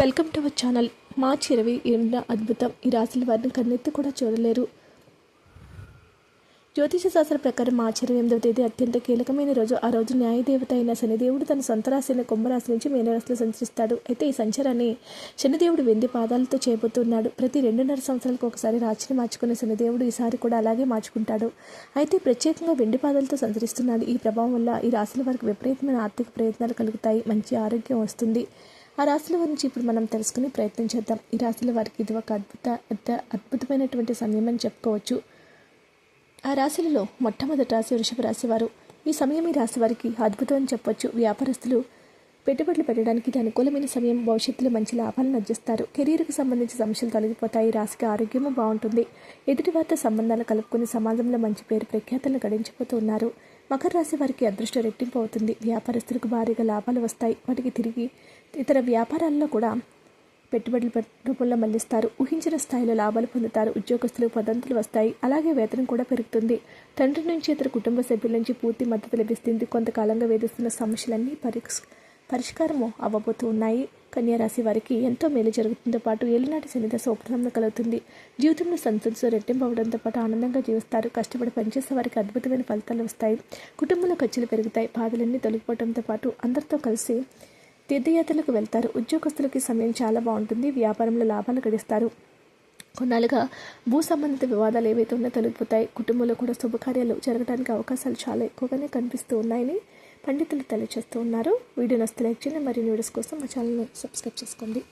Welcome to our channel. మార్చి ఇరవై ఏడున అద్భుతం. ఈ రాశుల వారిని కన్నెత్తి కూడా చూడలేరు. జ్యోతిష శాస్త్ర ప్రకారం మార్చి ఇరవై ఎనిమిదవ తేదీ అత్యంత కీలకమైన రోజు. ఆ రోజు న్యాయదేవత అయిన శనిదేవుడు తన సొంత రాశి అయిన కుంభరాశి నుంచి మీనరాశిలో సంచరిస్తాడు. అయితే ఈ సంచారాన్ని శనిదేవుడు వెండి పాదాలతో చేయబోతున్నాడు ప్రతి రెండున్నర సంవత్సరాలకు ఒకసారి రాశిని మార్చుకునే శనిదేవుడు ఈసారి కూడా అలాగే మార్చుకుంటాడు. అయితే ప్రత్యేకంగా వెండి పాదాలతో సంచరిస్తున్నాడు. ఈ ప్రభావం వల్ల ఈ రాశుల వారికి విపరీతమైన ఆర్థిక ప్రయత్నాలు కలుగుతాయి. మంచి ఆరోగ్యం వస్తుంది. ఆ రాశుల గురించి ఇప్పుడు మనం తెలుసుకుని ప్రయత్నం చేద్దాం. ఈ రాశుల వారికి ఇది ఒక అద్భుత అద్ద అద్భుతమైనటువంటి సమయం అని చెప్పుకోవచ్చు. ఆ రాశులలో మొట్టమొదటి రాశి వృషభ రాశి వారు. ఈ సమయం ఈ రాశి వారికి అద్భుతం అని చెప్పొచ్చు. వ్యాపారస్తులు పెట్టుబడులు పెట్టడానికి ఇది అనుకూలమైన సమయం. భవిష్యత్తులో మంచి లాభాలను అర్జిస్తారు కెరీర్కి సంబంధించి సమస్యలు తొలగిపోతాయి. రాశికి ఆరోగ్యము బాగుంటుంది. ఎదుటి సంబంధాలు కలుపుకుని సమాజంలో మంచి పేరు ప్రఖ్యాతలను గడించిపోతూ ఉన్నారు. మకర రాశి వారికి అదృష్ట రెట్టింపు అవుతుంది. వ్యాపారస్తులకు భారీగా లాభాలు వస్తాయి. వాటికి తిరిగి ఇతర వ్యాపారాల్లో కూడా పెట్టుబడులు రూపంలో మళ్ళిస్తారు. ఊహించిన స్థాయిలో లాభాలు పొందుతారు. ఉద్యోగస్తులు పదంతులు వస్తాయి. అలాగే వేతనం కూడా పెరుగుతుంది. తండ్రి నుంచి ఇతర కుటుంబ సభ్యుల నుంచి పూర్తి మద్దతు లభిస్తుంది. కొంతకాలంగా వేధిస్తున్న సమస్యలన్నీ పరిష్ పరిష్కారము అవ్వబోతూ ఉన్నాయి. కన్యారాశి వారికి ఎంతో మేలు జరుగుతుందో పాటు ఏలినాటి శనిదశ ఉపశమనం కలుగుతుంది. జీవితంలో సంతోషం రెట్టింపవడంతో పాటు ఆనందంగా జీవిస్తారు. కష్టపడి పనిచేసే వారికి అద్భుతమైన ఫలితాలు వస్తాయి. కుటుంబంలో ఖర్చులు పెరుగుతాయి. బాధలన్నీ తొలగిపోవడంతో పాటు అందరితో కలిసి తీర్థయాత్రలకు వెళ్తారు. ఉద్యోగస్తులకి సమయం చాలా బాగుంటుంది. వ్యాపారంలో లాభాలు గడిస్తారు. కొన్నాళ్ళుగా భూ సంబంధిత వివాదాలు ఏవైతే ఉన్నా తొలగిపోతాయి. కుటుంబంలో కూడా శుభకార్యాలు జరగడానికి అవకాశాలు చాలా ఎక్కువగానే కనిపిస్తూ ఉన్నాయని పండితులు తెలియజేస్తూ ఉన్నారు. వీడియో నచ్చితే లైక్ చేయండి. మరిన్ని వీడియోస్ కోసం మా ఛానల్ని సబ్స్క్రైబ్ చేసుకోండి.